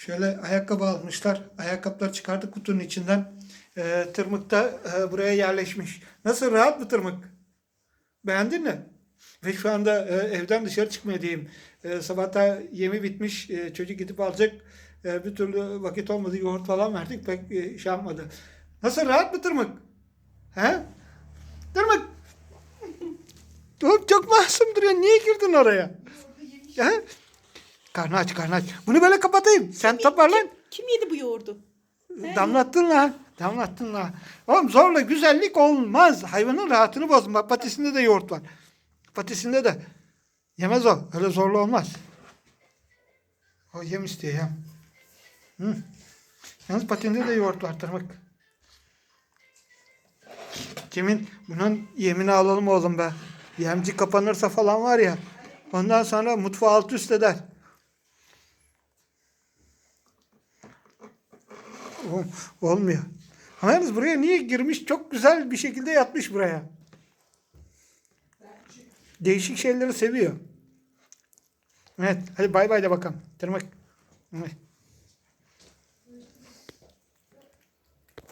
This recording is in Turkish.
Şöyle ayakkabı almışlar. Ayakkabıları çıkardık kutunun içinden. Ee, tırmık da e, buraya yerleşmiş. Nasıl rahat mı tırmık? Beğendin mi? Ve şu anda e, evden dışarı çıkmıyor diyeyim. E, sabahta yemi bitmiş. E, çocuk gidip alacak. E, bir türlü vakit olmadı. Yoğurt falan verdik. Pek e, şey yapmadı. Nasıl rahat mı tırmık? He? Tırmık. Oğlum çok masum duruyor. Niye girdin oraya? He? Karnı aç, karnı aç. Bunu böyle kapatayım. Sen toparlan. Kim yedi bu yoğurdu? Damlattın lan. Damlattın lan. Oğlum zorla güzellik olmaz. Hayvanın rahatını bozma. Bak patisinde de yoğurt var. Patisinde de. Yemez o. Öyle zorla olmaz. O yem istiyor ya. Hı. Yalnız patinde de yoğurt var tırmık. Kimin? Bunun yemini alalım oğlum be. Yemci kapanırsa falan var ya. Ondan sonra mutfağı alt üst eder. Olmuyor. Ama yalnız buraya niye girmiş? Çok güzel bir şekilde yatmış buraya. Değişik şeyleri seviyor. Evet. Hadi bay bay de bakalım. Tırmık. Evet.